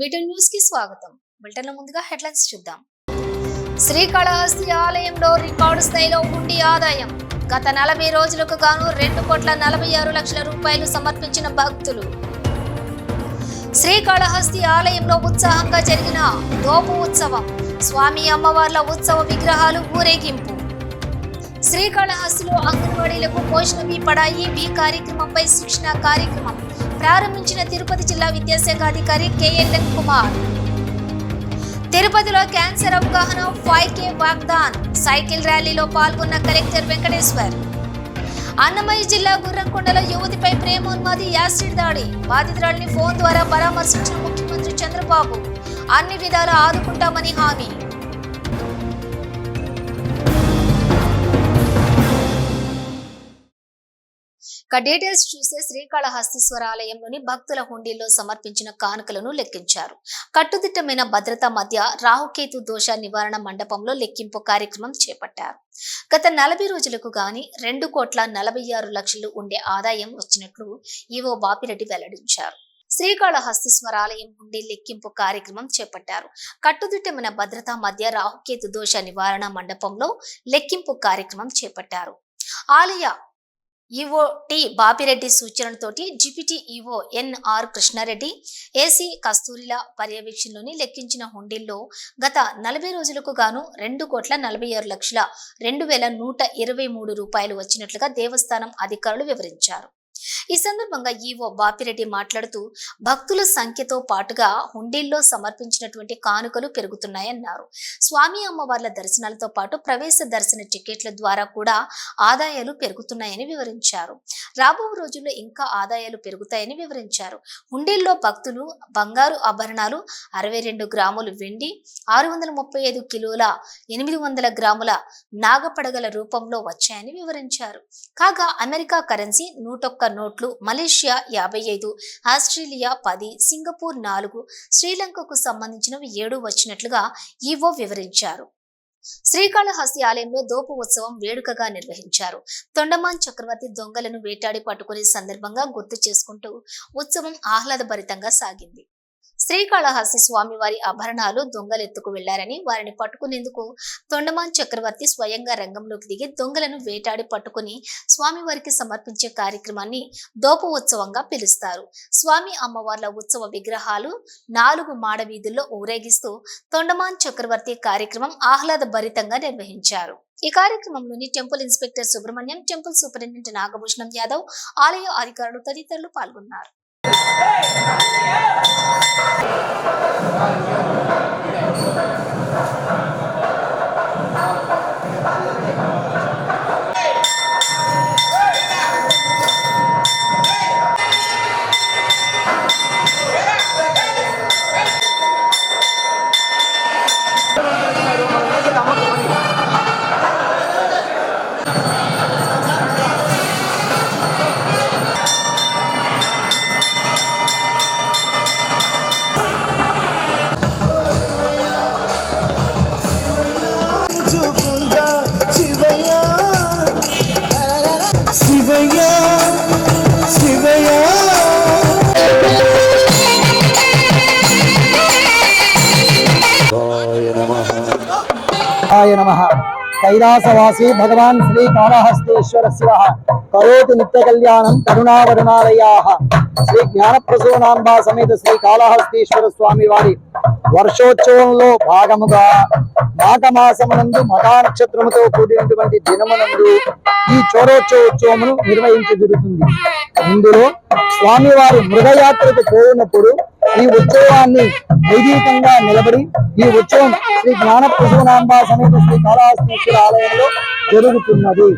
Beaten న్యూస్కి స్వాగతం. Bulletin ముందుగా హెడ్లైన్స్ చూద్దాం. శ్రీకాళహస్తి ఆలయంలో రికార్డు స్థాయిలో ఉండి ఆదాయం. గత నలభై రోజులకు గాను రెండు కోట్ల నలభై ఆరు లక్షల రూపాయలు సమర్పించిన భక్తులు. శ్రీకాళహస్తి ఆలయంలో ఉత్సాహంగా జరిగిన దోపు ఉత్సవం స్వామి అమ్మవార్ల ఉత్సవ విగ్రహాలు ఊరేగింపు. శ్రీకాళహస్తిలో అంగన్వాడీలకు పోషణ మీ పడాయి. బి కార్యక్రమంపై శిక్షణ కార్యక్రమం ప్రారంభించిన తిరుపతి జిల్లా విద్యాశాఖ అధికారి కేఎల్ఎన్ కుమార్. తిరుపతిలో క్యాన్సర్ అవగాహన ఫైవ్ కే వాగ్దాన్. సైకిల్ ర్యాలీలో పాల్గొన్న కలెక్టర్ వెంకటేశ్వర్. అన్నమయ్య జిల్లా గుర్రంకొండలో యువతిపై ప్రేమోన్మాది యాసిడ్ దాడి. బాధితురాలిని ఫోన్ ద్వారా పరామర్శించిన ముఖ్యమంత్రి చంద్రబాబు. అన్ని విధాలా ఆదుకుంటామని హామీ. ఇక డీటెయిల్స్ చూస్తే శ్రీకాళహస్తీశ్వర ఆలయంలోని భక్తుల హుండీల్లో సమర్పించిన కానుకలను లెక్కించారు. కట్టుదిట్టమైన భద్రత మధ్య రాహుకేతు దోష నివారణ మండపంలో లెక్కింపు కార్యక్రమం చేపట్టారు. గత నలభై రోజులకు గాని రెండు కోట్ల నలభై ఆరు లక్షలు ఉండే ఆదాయం వచ్చినట్లు ఈవో బాపిరెడ్డి వెల్లడించారు. శ్రీకాళహస్తీశ్వర ఆలయం హుండీ లెక్కింపు కార్యక్రమం చేపట్టారు. కట్టుదిట్టమైన భద్రతా మధ్య రాహుకేతు దోష నివారణ మండపంలో లెక్కింపు కార్యక్రమం చేపట్టారు. ఆలయ ఈఓ టి బాపిరెడ్డి సూచనలతోటి GPT EO N R Krishnareddy AC కస్తూరిల పర్యవేక్షణలోని లెక్కించిన హుండీల్లో గత నలభై రోజులకు గాను రెండు కోట్ల నలభై ఆరు లక్షల రెండు వేల నూట ఇరవై మూడు రూపాయలు వచ్చినట్లుగా దేవస్థానం అధికారులు వివరించారు. ఈ సందర్భంగా ఈవో బాపిరెడ్డి మాట్లాడుతూ భక్తుల సంఖ్యతో పాటుగా హుండీల్లో సమర్పించినటువంటి కానుకలు పెరుగుతున్నాయన్నారు. స్వామి అమ్మవార్ల దర్శనాలతో పాటు ప్రవేశ దర్శన టికెట్ల ద్వారా కూడా ఆదాయాలు పెరుగుతున్నాయని వివరించారు. రాబో రోజుల్లో ఇంకా ఆదాయాలు పెరుగుతాయని వివరించారు. హుండీల్లో భక్తులు బంగారు ఆభరణాలు అరవై రెండు గ్రాములు వెండి ఆరు వందల ముప్పై ఐదు కిలోల ఎనిమిది వందల గ్రాముల నాగపడగల రూపంలో వచ్చాయని వివరించారు. కాగా అమెరికా కరెన్సీ నూటొక్క నోట్లు మలేషియా యాభై ఐదు ఆస్ట్రేలియా పది సింగపూర్ నాలుగు శ్రీలంకకు సంబంధించినవి ఏడు వచ్చినట్లుగా ఈవో వివరించారు. శ్రీకాళహస్తి ఆలయంలో దోపు ఉత్సవం వేడుకగా నిర్వహించారు. తొండమాన్ చక్రవర్తి దొంగలను వేటాడి పట్టుకునే సందర్భంగా గుర్తు చేసుకుంటూ ఉత్సవం ఆహ్లాదభరితంగా సాగింది. శ్రీకాళహస్తి స్వామి వారి ఆభరణాలు దొంగలెత్తుకు వెళ్ళారని వారిని పట్టుకునేందుకు తొండమాన్ చక్రవర్తి స్వయంగా రంగంలోకి దిగి దొంగలను వేటాడి పట్టుకుని స్వామివారికి సమర్పించే కార్యక్రమాన్ని దోప ఉత్సవంగా పిలుస్తారు. స్వామి అమ్మవార్ల ఉత్సవ విగ్రహాలు నాలుగు మాడ వీధుల్లో ఊరేగిస్తూ తొండమాన్ చక్రవర్తి కార్యక్రమం ఆహ్లాదభరితంగా నిర్వహించారు. ఈ కార్యక్రమంలోని temple inspector Subrahmanyam temple superintendent Nagabhushanam Yadav ఆలయ అధికారులు తదితరులు పాల్గొన్నారు. Hey! Yeah! ఆయ నమ. కైలాసవాసి భగవాన్ శ్రీ కాళహస్తేశ్వర శివ కరోతి నిత్య కళ్యాణం కరుణావరుణాలయా. శ్రీ జ్ఞానప్రసూనాంబా సమేత శ్రీ కాళహస్తీశ్వర స్వామి వారి వర్షోత్సవంలో భాగముగా మాఘమాసమునందు మఘా నక్షత్రముతో కూడినటువంటి దినమునందు ఈ చోరోత్సవోత్సవమును నిర్వహించ ఇందులో స్వామివారి మృగయాత్రకు పోయినప్పుడు ఈ ఉత్సవాన్ని వైదికంగా నిలబడి ఈ ఉత్సవం శ్రీ జ్ఞానప్రసూనాంబ సమేత శ్రీ కాళహస్తీశ్వర ఆలయంలో జరుగుతున్నది.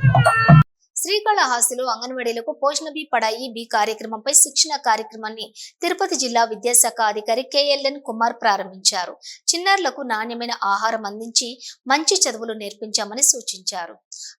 శ్రీకాళహస్తిలో అంగన్వాడీలకు పోషణ బి పడాయి. బి కార్యక్రమంపై శిక్షణ కార్యక్రమాన్ని తిరుపతి జిల్లా విద్యాశాఖ అధికారి కేఎల్ఎన్ కుమార్ ప్రారంభించారు. చిన్నారులకు నాణ్యమైన ఆహారం అందించి మంచి చదువులు నేర్పించామని సూచించారు.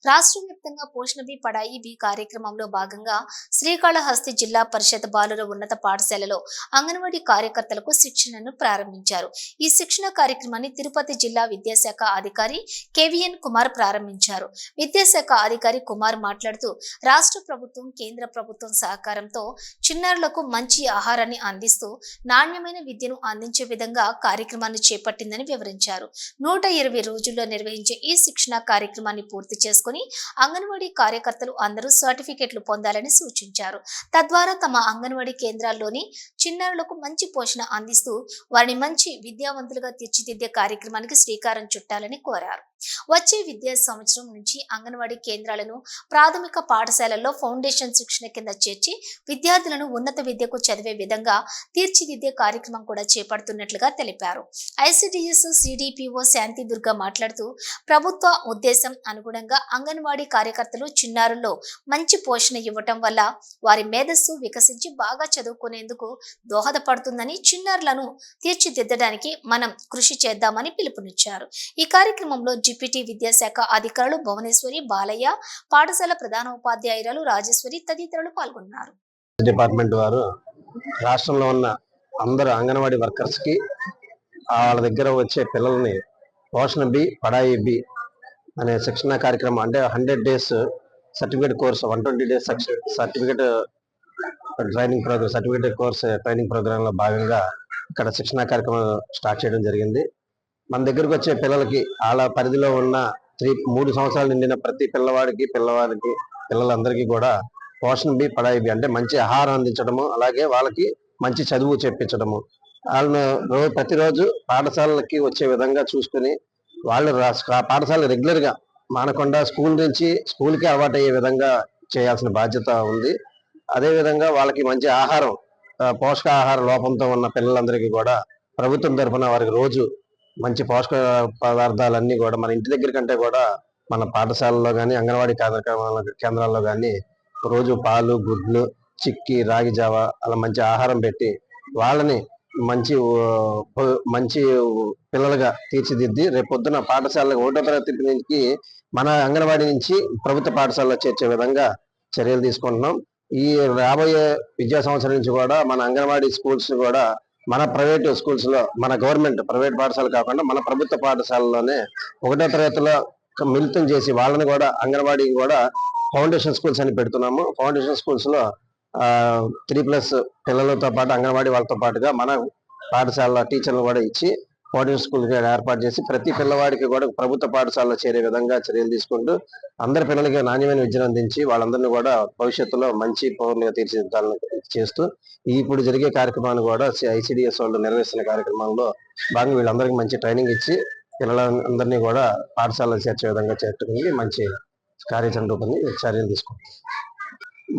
రాష్ట్ర వ్యాప్తంగా పోషణ బి పడాయి. బి కార్యక్రమంలో భాగంగా శ్రీకాళహస్తి జిల్లా పరిషత్ బాలుర ఉన్నత పాఠశాలలో అంగన్వాడీ కార్యకర్తలకు శిక్షణను ప్రారంభించారు. ఈ శిక్షణ కార్యక్రమాన్ని తిరుపతి జిల్లా విద్యాశాఖ అధికారి కేవీఎన్ కుమార్ ప్రారంభించారు. విద్యాశాఖ అధికారి కుమార్ మాట్లాడుతూ మాట్లాడుతూ రాష్ట్ర ప్రభుత్వం కేంద్ర ప్రభుత్వం సహకారంతో చిన్నారులకు మంచి ఆహారాన్ని అందిస్తూ నాణ్యమైన విద్యను అందించే విధంగా కార్యక్రమాన్ని చేపట్టిందని వివరించారు. నూట ఇరవై రోజుల్లో నిర్వహించే ఈ శిక్షణ కార్యక్రమాన్ని పూర్తి చేసుకుని అంగన్వాడీ కార్యకర్తలు అందరూ సర్టిఫికెట్లు పొందాలని సూచించారు. తద్వారా తమ అంగన్వాడీ కేంద్రాల్లోని చిన్నారులకు మంచి పోషణ అందిస్తూ వారిని మంచి విద్యావంతులుగా తీర్చిదిద్దే కార్యక్రమానికి శ్రీకారం చుట్టాలని కోరారు. వచ్చే విద్యా సంవత్సరం నుంచి అంగన్వాడీ కేంద్రాలను ప్రాథమిక పాఠశాలల్లో ఫౌండేషన్ శిక్షణ కింద చేర్చి విద్యార్థులను ఉన్నత విద్యకు చదివే విధంగా తీర్చిదిద్దే కార్యక్రమం కూడా చేపడుతున్నట్లుగా తెలిపారు. ఐసిడిఎస్ సిడిపిఓ శాంతి దుర్గా మాట్లాడుతూ ప్రభుత్వ ఉద్దేశం అనుగుణంగా అంగన్వాడీ కార్యకర్తలు చిన్నారుల్లో మంచి పోషణ ఇవ్వటం వల్ల వారి మేధస్సు వికసించి బాగా చదువుకునేందుకు దోహదపడుతుందని చిన్నారులను తీర్చిదిద్దడానికి మనం కృషి చేద్దామని పిలుపునిచ్చారు. ఈ కార్యక్రమంలో జిపిటి విద్యాశాఖ అధికారులు భువనేశ్వరి బాలయ్య పాఠశాల ప్రధాన ఉపాధ్యాయురాలు రాజేశ్వరి తదితరులు పాల్గొన్నారు. డిపార్ట్మెంట్ వారు రాష్ట్రంలో ఉన్న అందరు అంగన్వాడీ వర్కర్స్కి వాళ్ళ దగ్గర వచ్చే పిల్లల్ని పోషణ బి పడాయి బి అనే శిక్షణ కార్యక్రమం అంటే hundred days certificate course one twenty days certificate training program certificate course training ప్రోగ్రామ్లో భాగంగా ఇక్కడ శిక్షణ కార్యక్రమం స్టార్ట్ చేయడం జరిగింది. మన దగ్గరకు వచ్చే పిల్లలకి వాళ్ళ పరిధిలో ఉన్న త్రీ మూడు సంవత్సరాలు నిండిన ప్రతి పిల్లవాడికి పిల్లవాడికి పిల్లలందరికీ కూడా పోషణ బి పడాయి అంటే మంచి ఆహారం అందించడము అలాగే వాళ్ళకి మంచి చదువు చెప్పించడము వాళ్ళను రోజు ప్రతిరోజు పాఠశాలకి వచ్చే విధంగా చూసుకుని వాళ్ళు రా- పాఠశాల రెగ్యులర్గా మానకుండా స్కూల్ నుంచి స్కూల్కి అలవాటు అయ్యే విధంగా చేయాల్సిన బాధ్యత ఉంది. అదే విధంగా వాళ్ళకి మంచి ఆహారం పోషకాహార లోపంతో ఉన్న పిల్లలందరికీ కూడా ప్రభుత్వం తరఫున వారికి రోజు మంచి పోషక పదార్థాలన్నీ కూడా మన ఇంటి దగ్గర కంటే కూడా మన పాఠశాలలో కానీ అంగన్వాడీ కార్యక్రమాల కేంద్రాల్లో కానీ రోజు పాలు గుడ్లు చిక్కి రాగి జావ అలా మంచి ఆహారం పెట్టి వాళ్ళని మంచి మంచి పిల్లలుగా తీర్చిదిద్ది రేపు పొద్దున పాఠశాలకు ఒకటో తరగతి నుంచి మన అంగన్వాడీ నుంచి ప్రభుత్వ పాఠశాలలో చేర్చే విధంగా చర్యలు తీసుకుంటున్నాం. ఈ రాబోయే విద్యా సంవత్సరం నుంచి కూడా మన అంగన్వాడీ స్కూల్స్ కూడా మన ప్రైవేట్ స్కూల్స్లో మన గవర్నమెంట్ ప్రైవేట్ పాఠశాల కాకుండా మన ప్రభుత్వ పాఠశాలలోనే ఒకటో తరగతిలో ఒక మిళితం చేసి వాళ్ళని కూడా అంగన్వాడీ కూడా ఫౌండేషన్ స్కూల్స్ అని పెడుతున్నాము. ఫౌండేషన్ స్కూల్స్లో త్రీ ప్లస్ పిల్లలతో పాటు అంగన్వాడీ వాళ్ళతో పాటుగా మన పాఠశాల టీచర్లు కూడా ఇచ్చి బోర్డింగ్ స్కూల్ ఏర్పాటు చేసి ప్రతి పిల్లవాడికి కూడా ప్రభుత్వ పాఠశాలలో చేరే విధంగా చర్యలు తీసుకుంటూ అందరి పిల్లలకి నాణ్యమైన విద్యను అందించి వాళ్ళందరినీ కూడా భవిష్యత్తులో మంచి పౌరులుగా తీర్చిదిద్దాలని చేస్తూ ఈ ఇప్పుడు జరిగే కార్యక్రమాన్ని కూడా ఐసిడిఎస్ వాళ్ళు నిర్వహిస్తున్న కార్యక్రమంలో భాగంగా వీళ్ళందరికీ మంచి ట్రైనింగ్ ఇచ్చి పిల్లలందరినీ కూడా పాఠశాలలో చేర్చే విధంగా చేర్చడానికి మంచి కార్యాచరణ రూపొంది చర్యలు తీసుకుంటాం.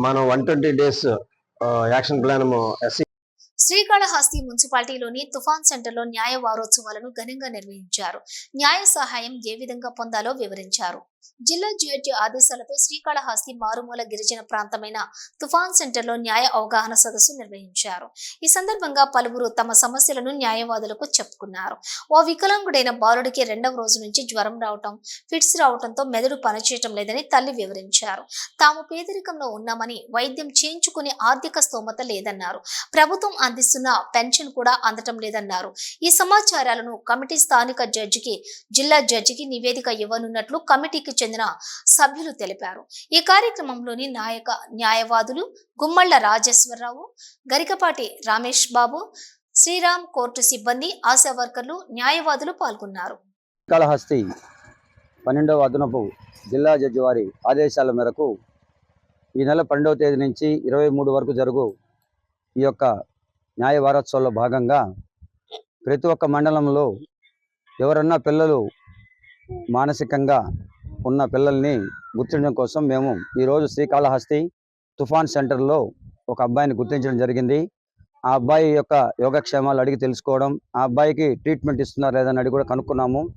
మనం one twenty days action plan SC Srikalahasti మున్సిపాలిటీలోని తుఫాన్ సెంటర్లో న్యాయ వారోత్సవాలను ఘనంగా నిర్వహించారు. న్యాయ సహాయం ఏ విధంగా పొందాలో వివరించారు. జిల్లా జిహెచ్ ఆదేశాలతో శ్రీకాళహస్తి మారుమూల గిరిజన ప్రాంతమైన తుఫాన్ సెంటర్లో న్యాయ అవగాహన సదస్సు నిర్వహించారు. ఈ సందర్భంగా పలువురు తమ సమస్యలను న్యాయవాదులకు చెప్పుకున్నారు. ఓ వికలాంగుడైన బాలుడికి రెండవ రోజు నుంచి జ్వరం రావటం ఫిట్స్ రావటంతో మెదడు పనిచేయటం లేదని తల్లి వివరించారు. తాము పేదరికంలో ఉన్నామని వైద్యం చేయించుకునే ఆర్థిక స్తోమత లేదన్నారు. ప్రభుత్వం అందిస్తున్న పెన్షన్ కూడా అందటం లేదన్నారు. ఈ సమాచారాలను కమిటీ స్థానిక జడ్జికి జిల్లా జడ్జికి నివేదిక ఇవ్వనున్నట్లు కమిటీకి చెందిన సభ్యులు తెలిపారు. ఈ కార్యక్రమంలోని నాయక న్యాయవాదులు గుమ్మళ్ళ రాజేశ్వరరావు గరికపాటి రమేష్ బాబు శ్రీరామ్ కోర్టు సిబ్బంది ఆశా వర్కర్లు న్యాయవాదులు పాల్గొన్నారు. శ్రీకాళహస్తి పన్నెండవ అదనపు జిల్లా జడ్జి వారి ఆదేశాల మేరకు ఈ నెల పన్నెండవ తేదీ నుంచి ఇరవై మూడు వరకు జరుగు ఈ యొక్క న్యాయ వారోత్సవంలో భాగంగా ప్రతి ఒక్క మండలంలో ఎవరన్నా పిల్లలు మానసికంగా ఉన్న పిల్లల్ని గుర్తించడం కోసం మేము ఈరోజు శ్రీకాళహస్తి తుఫాన్ సెంటర్లో ఒక అబ్బాయిని గుర్తించడం జరిగింది. ఆ అబ్బాయి యొక్క యోగక్షేమాలు అడిగి తెలుసుకోవడం ఆ అబ్బాయికి ట్రీట్మెంట్ ఇస్తున్నారు లేదని అడిగి కూడా కనుక్కున్నాము.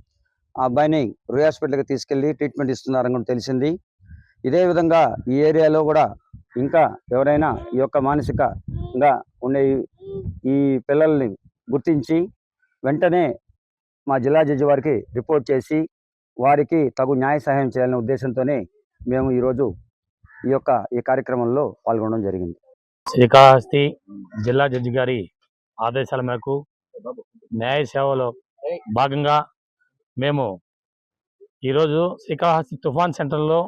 ఆ అబ్బాయిని రూయ్ హాస్పిటల్కి తీసుకెళ్ళి ట్రీట్మెంట్ ఇస్తున్నారని కూడా తెలిసింది. ఇదే విధంగా ఈ ఏరియాలో కూడా ఇంకా ఎవరైనా ఈ యొక్క మానసికంగా ఉండే ఈ- ఈ పిల్లల్ని గుర్తించి వెంటనే మా జిల్లా జడ్జి వారికి రిపోర్ట్ చేసి వారికి తగు న్యాయ సహాయం చేయాలనే ఉద్దేశంతోనే మేము ఈరోజు ఈ యొక్క ఈ కార్యక్రమంలో పాల్గొనడం జరిగింది. శ్రీకాళహస్తి జిల్లా జడ్జి గారి ఆదేశాల మేరకు న్యాయ సేవలో భాగంగా మేము ఈరోజు శ్రీకాళహస్తి తుఫాన్ సెంటర్లో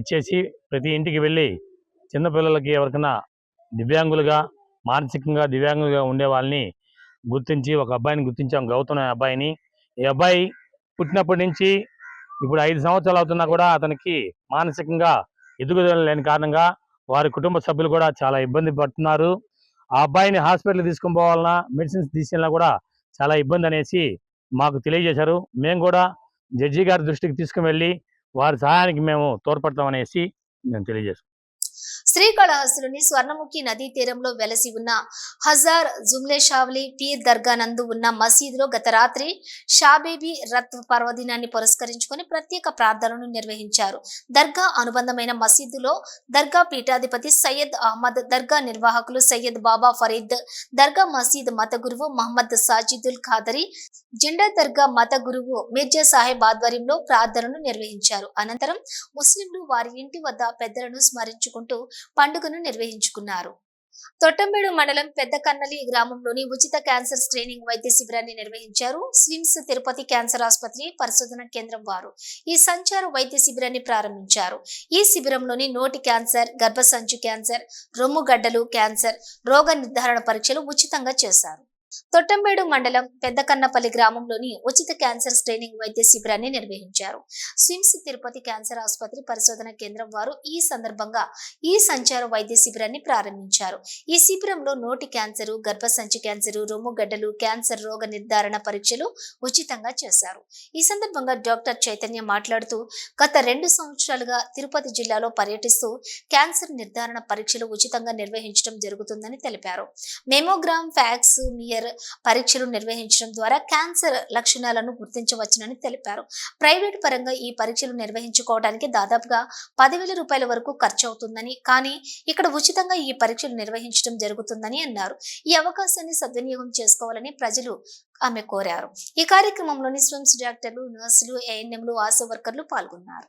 ఇచ్చేసి ప్రతి ఇంటికి వెళ్ళి చిన్నపిల్లలకి ఎవరికైనా దివ్యాంగులుగా మానసికంగా దివ్యాంగులుగా ఉండే వాళ్ళని గుర్తించి ఒక అబ్బాయిని గుర్తించాం గౌతమ్ అనే అబ్బాయిని. ఈ అబ్బాయి పుట్టినప్పటి నుంచి ఇప్పుడు ఐదు సంవత్సరాలు అవుతున్నా కూడా అతనికి మానసికంగా ఎదుగుదల లేని కారణంగా వారి కుటుంబ సభ్యులు కూడా చాలా ఇబ్బంది పడుతున్నారు. ఆ అబ్బాయిని హాస్పిటల్ తీసుకొని పోవాలన్నా మెడిసిన్స్ తీసుకెళ్ళినా కూడా చాలా ఇబ్బంది అనేసి మాకు తెలియజేశారు. మేము కూడా జడ్జి గారి దృష్టికి తీసుకుని వెళ్ళి వారి సహాయానికి మేము తోడ్పడతామనేసి మేము తెలియజేస్తాం శ్రీకాళహస్తిలోని స్వర్ణముఖి నదీ తీరంలో వెలసి ఉన్న హజార్ జుమ్లే షావ్లీ పీర్ దర్గా నందు ఉన్న మసీదులో గత రాత్రి షాబేబీ రత్ పర్వదినాన్ని పురస్కరించుకొని ప్రత్యేక ప్రార్థనలు నిర్వహించారు. దర్గా అనుబంధమైన మసీదులో దర్గా పీఠాధిపతి సయ్యద్ అహ్మద్ దర్గా నిర్వాహకులు సయ్యద్ బాబా ఫరీద్ దర్గా మసీద్ మత గురువు మహమ్మద్ సాజిదుల్ ఖాదరి జెండా దర్గా మత గురువు మిర్జా సాహెబ్ ఆధ్వర్యంలో ప్రార్థనలు నిర్వహించారు. అనంతరం ముస్లింలు వారి ఇంటి వద్ద పెద్దలను స్మరించుకుంటూ పండుగను నిర్వహించుకున్నారు. తొట్టంబేడు మండలం పెద్ద కన్నలి గ్రామంలోని ఉచిత క్యాన్సర్ స్క్రీనింగ్ వైద్య శిబిరాన్ని నిర్వహించారు స్విమ్స్ తిరుపతి క్యాన్సర్ ఆసుపత్రి పరిశోధన కేంద్రం వారు. ఈ సంచార వైద్య శిబిరాన్ని ప్రారంభించారు. ఈ శిబిరంలోని నోటి క్యాన్సర్ గర్భసంచు క్యాన్సర్ రొమ్ముగడ్డలు క్యాన్సర్ రోగ నిర్ధారణ పరీక్షలు ఉచితంగా చేశారు. తొట్టంబేడు మండలం పెద్దకన్నపల్లి గ్రామంలోని ఉచిత క్యాన్సర్ స్క్రీనింగ్ వైద్య శిబిరాన్ని నిర్వహించారు. స్విమ్స్ తిరుపతి క్యాన్సర్ ఆసుపత్రి పరిశోధన కేంద్రం వారు ఈ సందర్భంగా ఈ సంచార వైద్య శిబిరాన్ని ప్రారంభించారు. ఈ శిబిరంలో నోటి క్యాన్సరు గర్భసంచి క్యాన్సరు రొమ్ము గడ్డలు క్యాన్సర్ రోగ నిర్ధారణ పరీక్షలు ఉచితంగా చేశారు. ఈ సందర్భంగా డాక్టర్ చైతన్య మాట్లాడుతూ గత రెండు సంవత్సరాలుగా తిరుపతి జిల్లాలో పర్యటిస్తూ క్యాన్సర్ నిర్ధారణ పరీక్షలు ఉచితంగా నిర్వహించడం జరుగుతుందని తెలిపారు. మెమోగ్రామ్ ఫ్యాక్స్ మియర్ పరీక్షలు నిర్వహించడం ద్వారా క్యాన్సర్ లక్షణాలను గుర్తించవచ్చునని తెలిపారు. ప్రైవేట్ పరంగా ఈ పరీక్షలు నిర్వహించుకోవడానికి దాదాపుగా పదివేల రూపాయల వరకు ఖర్చు అవుతుందని కానీ ఇక్కడ ఉచితంగా ఈ పరీక్షలు నిర్వహించడం జరుగుతుందని అన్నారు. ఈ అవకాశాన్ని సద్వినియోగం చేసుకోవాలని ప్రజలు ఆమె కోరారు. ఈ కార్యక్రమంలోని స్విమ్స్ డాక్టర్లు నర్సులు ఏఎన్ఎంలు ఆశా వర్కర్లు పాల్గొన్నారు.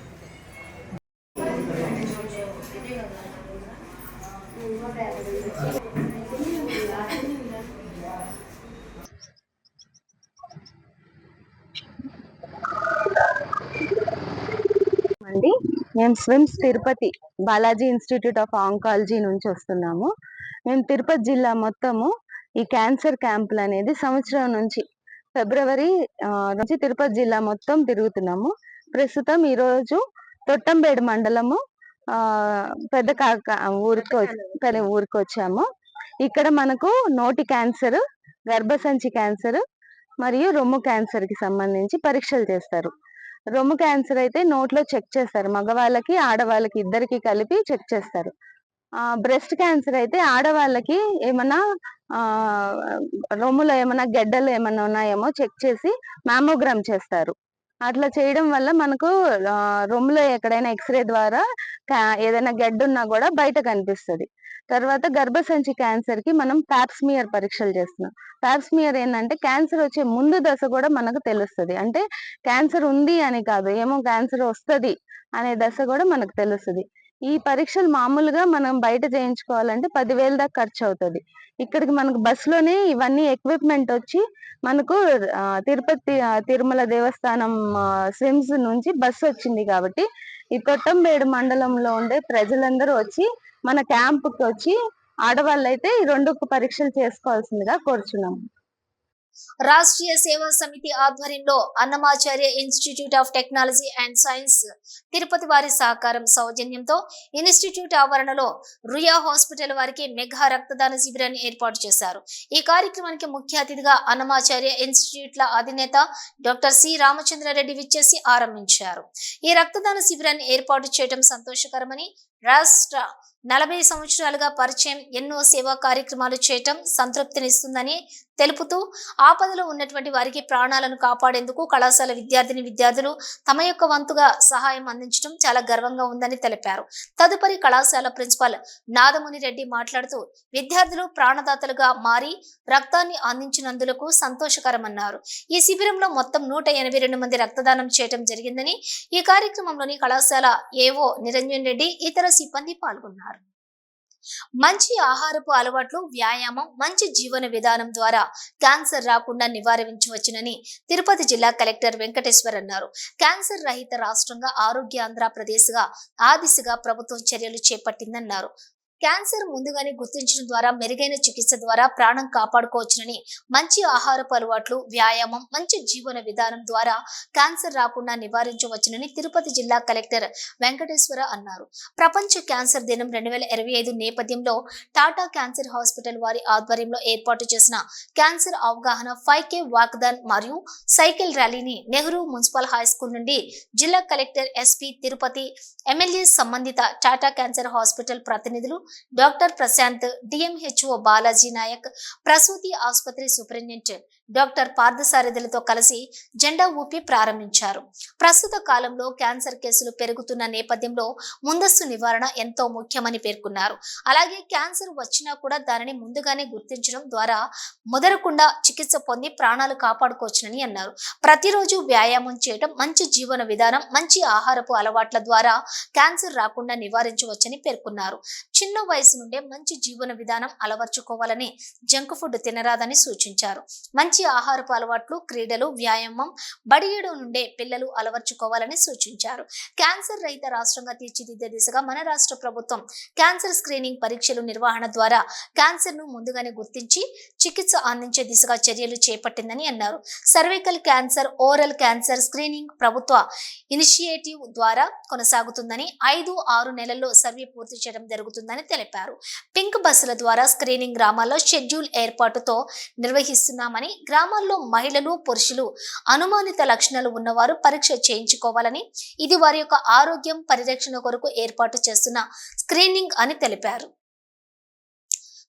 మేము SVIMS Tirupati Balaji institute of oncology నుంచి వస్తున్నాము. మేము తిరుపతి జిల్లా మొత్తము ఈ క్యాన్సర్ క్యాంపులు అనేది సంవత్సరం నుంచి ఫిబ్రవరి నుంచి తిరుపతి జిల్లా మొత్తం తిరుగుతున్నాము. ప్రస్తుతం ఈరోజు తొట్టంబేడు మండలము పెద్ద కాక ఊరికి వ- పెద్ద ఊరికి వచ్చాము. ఇక్కడ మనకు నోటి క్యాన్సర్ గర్భసంచి క్యాన్సర్ మరియు రొమ్ము క్యాన్సర్కి సంబంధించి పరీక్షలు చేస్తారు. రొమ్ము క్యాన్సర్ అయితే నోట్లో చెక్ చేస్తారు. మగవాళ్ళకి ఆడవాళ్ళకి ఇద్దరికి కలిపి చెక్ చేస్తారు. ఆ బ్రెస్ట్ క్యాన్సర్ అయితే ఆడవాళ్ళకి ఏమన్నా రొమ్ములో ఏమన్నా గెడ్డలు ఏమన్నా ఉన్నాయేమో చెక్ చేసి మ్యామోగ్రామ్ చేస్తారు. అట్లా చేయడం వల్ల మనకు రొమ్ములో ఎక్కడైనా ఎక్స్రే ద్వారా ఏదైనా గెడ్డ ఉన్నా కూడా బయట కనిపిస్తుంది. తర్వాత గర్భసంచి క్యాన్సర్కి మనం ప్యాప్స్మియర్ పరీక్షలు చేస్తున్నాం. ప్యాప్స్మియర్ ఏంటంటే క్యాన్సర్ వచ్చే ముందు దశ కూడా మనకు తెలుస్తుంది. అంటే క్యాన్సర్ ఉంది అని కాదు ఏమో క్యాన్సర్ వస్తుంది అనే దశ కూడా మనకు తెలుస్తుంది. ఈ పరీక్షలు మామూలుగా మనం బయట చేయించుకోవాలంటే పదివేల దాకా ఖర్చు అవుతుంది ఇక్కడికి మనకు బస్సులోనే ఇవన్నీ ఎక్విప్మెంట్ వచ్చి మనకు తిరుపతి తిరుమల దేవస్థానం స్విమ్స్ నుంచి బస్సు వచ్చింది కాబట్టి ఈ తొట్టంబేడు మండలంలో ఉండే ప్రజలందరూ వచ్చి మన క్యాంపుకి వచ్చి ఆడవాళ్ళైతే ఈ రెండు పరీక్షలు చేసుకోవాల్సిందిగా కోరుచున్నాము రాష్ట్రీయ సేవా సమితి ఆధ్వర్యంలో Annamacharya institute of technology and science Tirupati వారి సహకారం సౌజన్యంతో ఇన్స్టిట్యూట్ ఆవరణలో రుయా హాస్పిటల్ వారికి మెగా రక్తదాన శిబిరాన్ని ఏర్పాటు చేశారు. ఈ కార్యక్రమానికి ముఖ్య అతిథిగా అన్నమాచార్య ఇన్స్టిట్యూట్ల అధినేత డాక్టర్ సి రామచంద్రారెడ్డి విచ్చేసి ఆరంభించారు. ఈ రక్తదాన శిబిరాన్ని ఏర్పాటు చేయడం సంతోషకరమని రాష్ట్ర నలభై సంవత్సరాలుగా పరిచయం ఎన్నో సేవా కార్యక్రమాలు చేయటం సంతృప్తినిస్తుందని తెలుపుతూ ఆపదలో ఉన్నటువంటి వారికి ప్రాణాలను కాపాడేందుకు కళాశాల విద్యార్థిని విద్యార్థులు తమ యొక్క వంతుగా సహాయం అందించడం చాలా గర్వంగా ఉందని తెలిపారు. తదుపరి కళాశాల ప్రిన్సిపాల్ నాదముని రెడ్డి మాట్లాడుతూ విద్యార్థులు ప్రాణదాతలుగా మారి రక్తాన్ని అందించినందులకు సంతోషకరమన్నారు. ఈ శిబిరంలో మొత్తం నూట ఎనభై రెండు మంది రక్తదానం చేయడం జరిగిందని ఈ కార్యక్రమంలోని కళాశాల ఏవో నిరంజన్ రెడ్డి ఇతర సిబ్బంది పాల్గొన్నారు. మంచి ఆహారపు అలవాట్లు వ్యాయామం మంచి జీవన విధానం ద్వారా క్యాన్సర్ రాకుండా నివారించవచ్చునని తిరుపతి జిల్లా కలెక్టర్ వెంకటేశ్వర్ అన్నారు. క్యాన్సర్ రహిత రాష్ట్రంగా ఆరోగ్య ఆంధ్రప్రదేశ్గా ఆ దిశగా ప్రభుత్వం చర్యలు చేపట్టిందన్నారు. క్యాన్సర్ ముందుగానే గుర్తించడం ద్వారా మెరుగైన చికిత్స ద్వారా ప్రాణం కాపాడుకోవచ్చునని మంచి ఆహారపు అలవాట్లు వ్యాయామం మంచి జీవన విధానం ద్వారా క్యాన్సర్ రాకుండా నివారించవచ్చునని తిరుపతి జిల్లా కలెక్టర్ వెంకటేశ్వర అన్నారు. ప్రపంచ క్యాన్సర్ దినం రెండు వేల ఇరవై ఐదు నేపథ్యంలో టాటా క్యాన్సర్ హాస్పిటల్ వారి ఆధ్వర్యంలో ఏర్పాటు చేసిన క్యాన్సర్ అవగాహన ఫైవ్ కే వాక్దాన్ మరియు సైకిల్ ర్యాలీని నెహ్రూ మున్సిపల్ హై స్కూల్ నుండి జిల్లా కలెక్టర్ ఎస్పీ తిరుపతి ఎమ్మెల్యే సంబంధిత టాటా క్యాన్సర్ హాస్పిటల్ ప్రతినిధులు డాక్టర్ ప్రశాంత్ డిఎంహెచ్ఓ బాలాజీ నాయక్ ప్రసూతి ఆసుపత్రి సూపరింటెండెంట్ డాక్టర్ పార్థసారథులతో కలిసి జెండా ఊపి ప్రారంభించారు ప్రస్తుత కాలంలో క్యాన్సర్ కేసులు పెరుగుతున్న నేపథ్యంలో ముందస్తు నివారణ ఎంతో ముఖ్యమని పేర్కొన్నారు అలాగే క్యాన్సర్ వచ్చినా కూడా దానిని ముందుగానే గుర్తించడం ద్వారా ముదరకుండా చికిత్స పొంది ప్రాణాలు కాపాడుకోవచ్చునని అన్నారు ప్రతిరోజు వ్యాయామం చేయడం మంచి జీవన విధానం మంచి ఆహారపు అలవాట్ల ద్వారా క్యాన్సర్ రాకుండా నివారించవచ్చని పేర్కొన్నారు చిన్న వయసు నుండే మంచి జీవన విధానం అలవర్చుకోవాలని జంక్ ఫుడ్ తినరాదని సూచించారు. మంచి ఆహారపు అలవాట్లు క్రీడలు వ్యాయామం బడియడం నుండే పిల్లలు అలవర్చుకోవాలని సూచించారు. క్యాన్సర్ రహిత రాష్ట్రంగా తీర్చిదిద్దే దిశగా మన రాష్ట్ర ప్రభుత్వం క్యాన్సర్ స్క్రీనింగ్ పరీక్షలు నిర్వహణ ద్వారా క్యాన్సర్ను ముందుగానే గుర్తించి చికిత్స అందించే దిశగా చర్యలు చేపట్టిందని అన్నారు. Cervical cancer oral cancer screening ప్రభుత్వ ఇనిషియేటివ్ ద్వారా కొనసాగుతుందని ఐదు ఆరు నెలల్లో సర్వే పూర్తి చేయడం జరుగుతుందని తెలిపారు. పింక్ బస్సుల ద్వారా స్క్రీనింగ్ గ్రామాల్లో షెడ్యూల్ ఏర్పాటుతో నిర్వహిస్తున్నామని గ్రామాల్లో మహిళలు పురుషులు అనుమానిత లక్షణాలు ఉన్నవారు పరీక్ష చేయించుకోవాలని ఇది వారి యొక్క ఆరోగ్యం పరిరక్షణ కొరకు ఏర్పాటు చేస్తున్న స్క్రీనింగ్ అని తెలిపారు.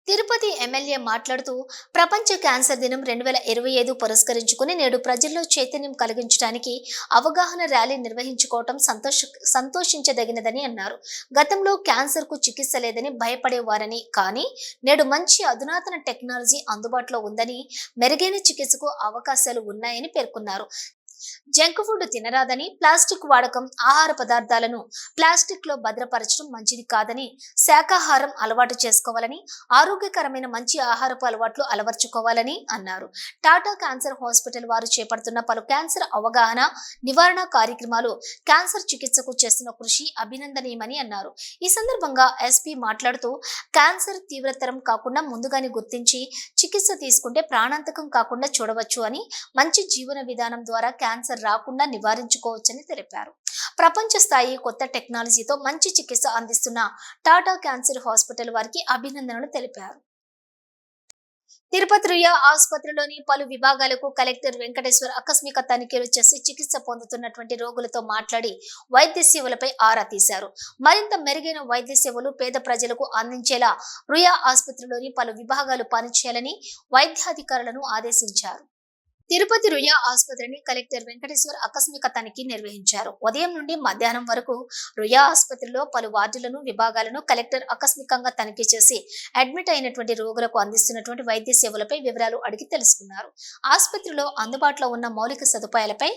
తిరుపతి ఎమ్మెల్యే మాట్లాడుతూ ప్రపంచ క్యాన్సర్ దినం రెండు వేల ఇరవై ఐదు పురస్కరించుకుని నేడు ప్రజల్లో చైతన్యం కలిగించడానికి అవగాహన ర్యాలీ నిర్వహించుకోవటం సంతోష సంతోషించదగినదని అన్నారు. గతంలో క్యాన్సర్కు చికిత్స లేదని భయపడేవారని కానీ నేడు మంచి అధునాతన టెక్నాలజీ అందుబాటులో ఉందని మెరుగైన చికిత్సకు అవకాశాలు ఉన్నాయని పేర్కొన్నారు. జంక్ ఫుడ్ తినరాదని ప్లాస్టిక్ వాడకం ఆహార పదార్థాలను ప్లాస్టిక్లో భద్రపరచడం మంచిది కాదని శాకాహారం అలవాటు చేసుకోవాలని ఆరోగ్యకరమైన మంచి ఆహారపు అలవాట్లు అలవర్చుకోవాలని అన్నారు. టాటా క్యాన్సర్ హాస్పిటల్ వారు చేపడుతున్న పలు క్యాన్సర్ అవగాహన నివారణ కార్యక్రమాలు క్యాన్సర్ చికిత్సకు చేస్తున్న కృషి అభినందనీయమని అన్నారు. ఈ సందర్భంగా ఎస్పీ మాట్లాడుతూ క్యాన్సర్ తీవ్రతరం కాకుండా ముందుగానే గుర్తించి చికిత్స తీసుకుంటే ప్రాణాంతకం కాకుండా చూడవచ్చు అని మంచి జీవన విధానం ద్వారా క్యాన్సర్ క్యాన్సర్ రాకుండా నివారించుకోవచ్చని తెలిపారు. ప్రపంచ స్థాయి కొత్త టెక్నాలజీతో మంచి చికిత్స అందిస్తున్న టాటా క్యాన్సర్ హాస్పిటల్ వారికి అభినందనలు తెలిపారు. తిరుపతి రుయా ఆసుపత్రిలోని పలు విభాగాలకు కలెక్టర్ వెంకటేశ్వర్ ఆకస్మిక తనిఖీలు చేసి చికిత్స పొందుతున్నటువంటి రోగులతో మాట్లాడి వైద్య సేవలపై ఆరా తీశారు. మరింత మెరుగైన వైద్య సేవలు పేద ప్రజలకు అందించేలా రుయా ఆసుపత్రిలోని పలు విభాగాలు పనిచేయాలని వైద్యాధికారులను ఆదేశించారు. తిరుపతి రుయా ఆసుపత్రిని కలెక్టర్ వెంకటేశ్వర్ ఆకస్మిక తనిఖీ నిర్వహించారు. ఉదయం నుండి మధ్యాహ్నం వరకు రుయా ఆసుపత్రిలో పలు వార్డులను విభాగాలను కలెక్టర్ ఆకస్మికంగా తనిఖీ చేసి అడ్మిట్ అయినటువంటి రోగులకు అందిస్తున్నటువంటి వైద్య సేవలపై వివరాలు అడిగి తెలుసుకున్నారు. ఆసుపత్రిలో అందుబాటులో ఉన్న మౌలిక సదుపాయాలపై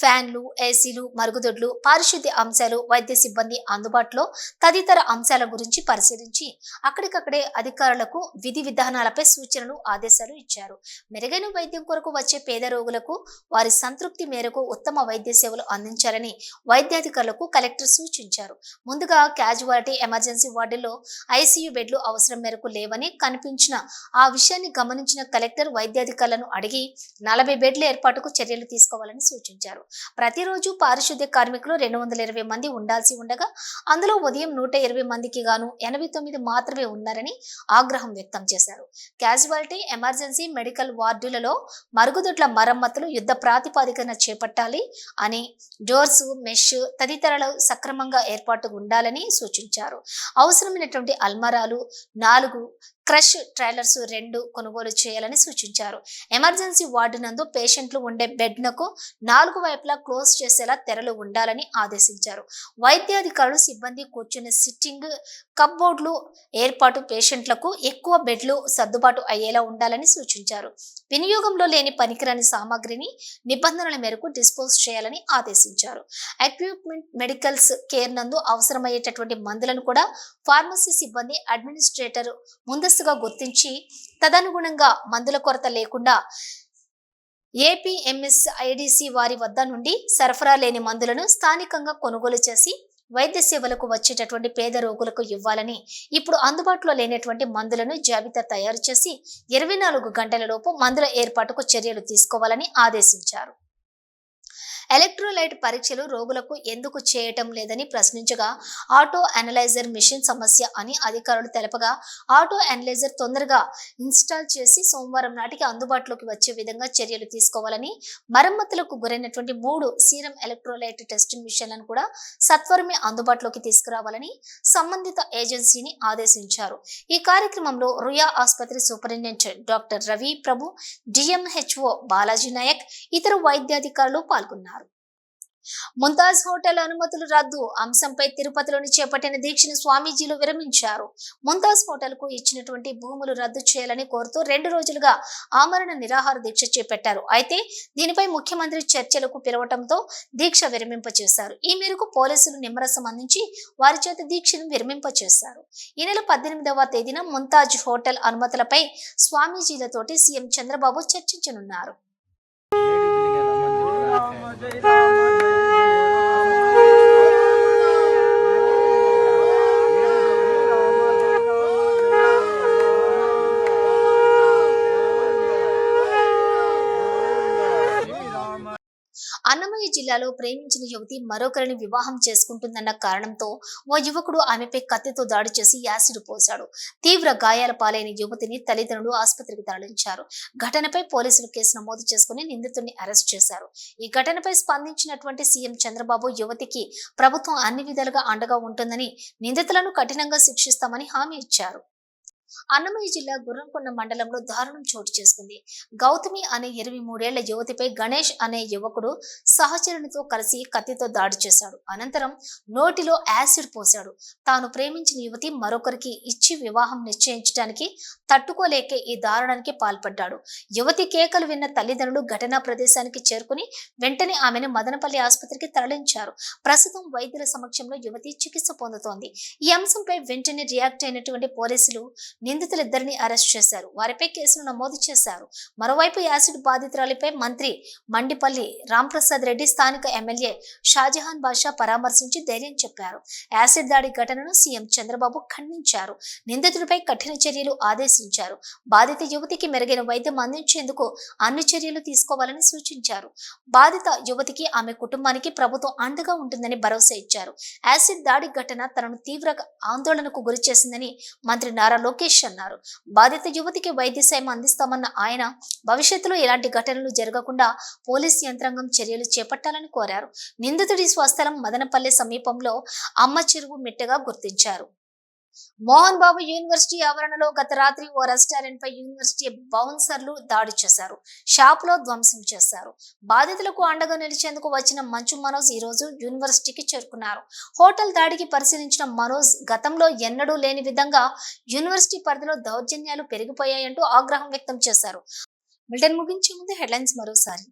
ఫ్యాన్లు ఏసీలు మరుగుదొడ్లు పారిశుద్ధ్య అంశాలు వైద్య సిబ్బంది అందుబాటులో తదితర అంశాల గురించి పరిశీలించి అక్కడికక్కడే అధికారులకు విధి విధానాలపై సూచనలు ఆదేశాలు ఇచ్చారు. మెరుగైన వైద్యం కొరకు వచ్చే పేద రోగులకు వారి సంతృప్తి మేరకు ఉత్తమ వైద్య సేవలు అందించాలని వైద్యాధికారులకు కలెక్టర్ సూచించారు. ముందుగా క్యాజువాలిటీ ఎమర్జెన్సీ వార్డులో ఐసీయూ బెడ్లు అవసరం మేరకు లేవని కనిపించిన ఆ విషయాన్ని గమనించిన కలెక్టర్ వైద్యాధికారులను అడిగి నలభై బెడ్ల ఏర్పాటుకు చర్యలు తీసుకోవాలని సూచించారు. ప్రతిరోజు పారిశుద్ధ్య కార్మికులు రెండు వందల ఇరవై మంది ఉండాల్సి ఉండగా అందులో ఉదయం నూట ఇరవై మందికి గాను ఎనభై తొమ్మిది మాత్రమే ఉన్నారని ఆగ్రహం వ్యక్తం చేశారు. క్యాజువాలిటీ ఎమర్జెన్సీ మెడికల్ వార్డులలో మరుగుదొడ్డు మరమ్మతులు యుద్ధ ప్రాతిపాదికన చేపట్టాలి అని డోర్స్ మెష్ తదితరాలు సక్రమంగా ఏర్పాటు ఉండాలని సూచించారు. అవసరమైనటువంటి అల్మరాలు నాలుగు క్రష్ ట్రైలర్స్ రెండు కొనుగోలు చేయాలని సూచించారు. ఎమర్జెన్సీ వార్డు నందు పేషెంట్లు ఉండే బెడ్నకు నాలుగు వైపులా క్లోజ్ చేసేలా తెరలు ఉండాలని ఆదేశించారు. వైద్యాధికారులు సిబ్బంది కూర్చునే సిట్టింగ్ కప్బోర్డ్లు ఏర్పాటు పేషెంట్లకు ఎక్కువ బెడ్లు సర్దుబాటు అయ్యేలా ఉండాలని సూచించారు. వినియోగంలో లేని పనికిరాని సామాగ్రిని నిబంధనల మేరకు డిస్పోజ్ చేయాలని ఆదేశించారు. ఎక్విప్మెంట్ మెడికల్స్ కేర్ నందు అవసరమయ్యేటటువంటి మందులను కూడా ఫార్మసీ సిబ్బంది అడ్మినిస్ట్రేటర్ ముందస్తు ముందస్తుగా గుర్తించి తదనుగుణంగా మందుల కొరత లేకుండా ఏపీఎంఎస్ ఐడిసి వారి వద్ద నుండి సరఫరా లేని మందులను స్థానికంగా కొనుగోలు చేసి వైద్య సేవలకు వచ్చేటటువంటి పేద రోగులకు ఇవ్వాలని ఇప్పుడు అందుబాటులో లేనటువంటి మందులను జాబితా తయారు చేసి ఇరవై నాలుగు గంటలలోపు మందుల ఏర్పాటుకు చర్యలు తీసుకోవాలని ఆదేశించారు. ఎలక్ట్రోలైట్ పరీక్షలు రోగులకు ఎందుకు చేయటం లేదని ప్రశ్నించగా ఆటో అనలైజర్ మిషన్ సమస్య అని అధికారులు తెలపగా ఆటో అనలైజర్ తొందరగా ఇన్స్టాల్ చేసి సోమవారం నాటికి అందుబాటులోకి వచ్చే విధంగా చర్యలు తీసుకోవాలని మరమ్మతులకు గురైనటువంటి మూడు సీరం ఎలక్ట్రోలైట్ టెస్టింగ్ మిషన్లను కూడా సత్వరమే అందుబాటులోకి తీసుకురావాలని సంబంధిత ఏజెన్సీని ఆదేశించారు. ఈ కార్యక్రమంలో రుయా ఆసుపత్రి superintendent doctor Ravi Prabhu DMHO Balaji Nayak ఇతర వైద్యాధికారులు పాల్గొన్నారు. ముంతాజ్ హోటల్ అనుమతులు రద్దు. అంశంపై తిరుపతిలోని చేపట్టిన దీక్షను స్వామీజీలు విరమించారు. ముంతాజ్ హోటల్కు ఇచ్చినటువంటి భూములు రద్దు చేయాలని కోరుతూ రెండు రోజులుగా ఆమరణ నిరాహార దీక్ష చేపట్టారు. అయితే దీనిపై ముఖ్యమంత్రి చర్చలకు పిలవటంతో దీక్ష విరమింప చేశారు ఈ మేరకు పోలీసులు నిమ్మరసం అందించి వారి చేత దీక్షను విరమింప చేశారు ఈ నెల పద్దెనిమిదవ తేదీన ముంతాజ్ హోటల్ అనుమతులపై స్వామీజీలతోటి సీఎం చంద్రబాబు చర్చించనున్నారు అన్నమయ్య జిల్లాలో ప్రేమించిన యువతి మరొకరిని వివాహం చేసుకుంటుందన్న కారణంతో ఓ యువకుడు ఆమెపై కత్తితో దాడి చేసి యాసిడ్ పోశాడు. తీవ్ర గాయాల పాలైన యువతిని తల్లిదండ్రులు ఆసుపత్రికి తరలించారు. ఘటనపై పోలీసులు కేసు నమోదు చేసుకుని నిందితుడిని అరెస్ట్ చేశారు. ఈ ఘటనపై స్పందించినటువంటి సీఎం చంద్రబాబు యువతికి ప్రభుత్వం అన్ని విధాలుగా అండగా ఉంటుందని నిందితులను కఠినంగా శిక్షిస్తామని హామీ ఇచ్చారు. అన్నమయ్య జిల్లా గుర్రంకొండ మండలంలో దారుణం చోటు చేసుకుంది. గౌతమి అనే ఇరవై మూడేళ్ళ యువతిపై గణేష్ అనే యువకుడు సహచరునితో కలిసి కత్తితో దాడి చేశాడు. అనంతరం నోటిలో యాసిడ్ పోశాడు. తాను ప్రేమించిన యువతి మరొకరికి ఇచ్చి వివాహం నిశ్చయించడానికి తట్టుకోలేకే ఈ దారుణానికి పాల్పడ్డాడు. యువతి కేకలు విన్న తల్లిదండ్రులు ఘటనా ప్రదేశానికి చేరుకుని వెంటనే ఆమెను మదనపల్లి ఆసుపత్రికి తరలించారు. ప్రస్తుతం వైద్యుల సమక్షంలో యువతి చికిత్స పొందుతోంది. ఈ అంశంపై వెంటనే రియాక్ట్ అయినటువంటి పోలీసులు నిందితులిద్దరిని అరెస్ట్ చేశారు. వారిపై కేసులు నమోదు చేశారు. మరోవైపు యాసిడ్ బాధితురాలిపై మంత్రి మండిపల్లి రాంప్రసాద్ రెడ్డి స్థానిక ఎమ్మెల్యే షాజహాన్ బాషా పరామర్శించి ధైర్యం చెప్పారు. యాసిడ్ దాడి ఘటనను సీఎం చంద్రబాబు ఖండించారు. నిందితుడిపై కఠిన చర్యలు ఆదేశించారు. బాధిత యువతికి మెరుగైన వైద్యం అందించేందుకు అన్ని చర్యలు తీసుకోవాలని సూచించారు. బాధిత యువతికి ఆమె కుటుంబానికి ప్రభుత్వం అండగా ఉంటుందని భరోసా ఇచ్చారు. యాసిడ్ దాడి ఘటన తనను తీవ్ర ఆందోళనకు గురి చేసిందని మంత్రి నారా లోకేష్ అన్నారు. బాధిత యువతికి వైద్య సాయం అందిస్తామన్న ఆయన భవిష్యత్తులో ఇలాంటి ఘటనలు జరగకుండా పోలీస్ యంత్రాంగం చర్యలు చేపట్టాలని కోరారు. నిందితుడి స్వస్థలం మదనపల్లె సమీపంలో అమ్మ చెరువు మిట్టగా గుర్తించారు. మోహన్ బాబు యూనివర్సిటీ ఆవరణలో గత రాత్రి ఓ రెస్టారెంట్ పై యూనివర్సిటీ బౌన్సర్లు దాడి చేశారు. షాప్లో ధ్వంసం చేశారు. బాధితులకు అండగా నిలిచేందుకు వచ్చిన మంచు మనోజ్ ఈ రోజు యూనివర్సిటీకి చేరుకున్నారు. హోటల్ దాడికి పరిశీలించిన మనోజ్ గతంలో ఎన్నడూ లేని విధంగా యూనివర్సిటీ పరిధిలో దౌర్జన్యాలు పెరిగిపోయాయంటూ ఆగ్రహం వ్యక్తం చేశారు. బిల్టన్ ముగించే ముందు హెడ్లైన్స్ మరోసారి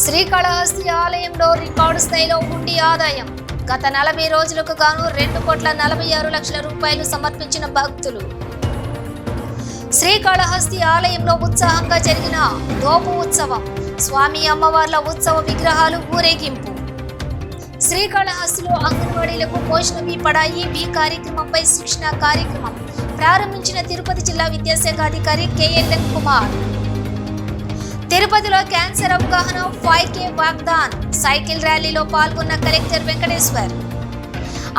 శ్రీకాళహస్తి ఆలయంలో రికార్డు స్థాయిలో హుండీ ఆదాయం. గత నలభై రోజులకు గాను రెండు కోట్ల నలభై ఆరు లక్షల రూపాయలు సమర్పించిన భక్తులు. శ్రీకాళహస్తి ఆలయంలో ఉత్సాహంగా జరిగిన దోపు ఉత్సవం స్వామి అమ్మవార్ల ఉత్సవ విగ్రహాలు ఊరేగింపు. శ్రీకాళహస్తిలో అంగన్వాడీలకు పోషణ మీ పడాయి మీ కార్యక్రమంపై శిక్షణ కార్యక్రమం ప్రారంభించిన తిరుపతి జిల్లా విద్యాశాఖ అధికారి కేఎల్ఎన్ కుమార్. తిరుపతిలో క్యాన్సర్ అవగాహన ఫైవ్ కే వాగ్దాన్. సైకిల్ ర్యాలీలో పాల్గొన్న కలెక్టర్ వెంకటేశ్వర్.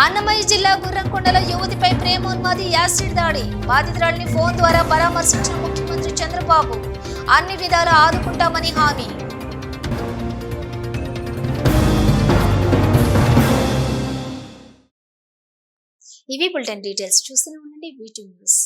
అన్నమయ్య జిల్లా గుర్రంకొండలో యువతిపై ప్రేమోన్మాది యాసిడ్ దాడి. బాధితురాలిని ఫోన్ ద్వారా పరామర్శించిన ముఖ్యమంత్రి చంద్రబాబు. అన్ని విధాలా ఆదుకుంటామని హామీ. ఇవి బులెటిన్ డీటెయిల్స్. చూస్తూనే ఉండండి. వీటి న్యూస్.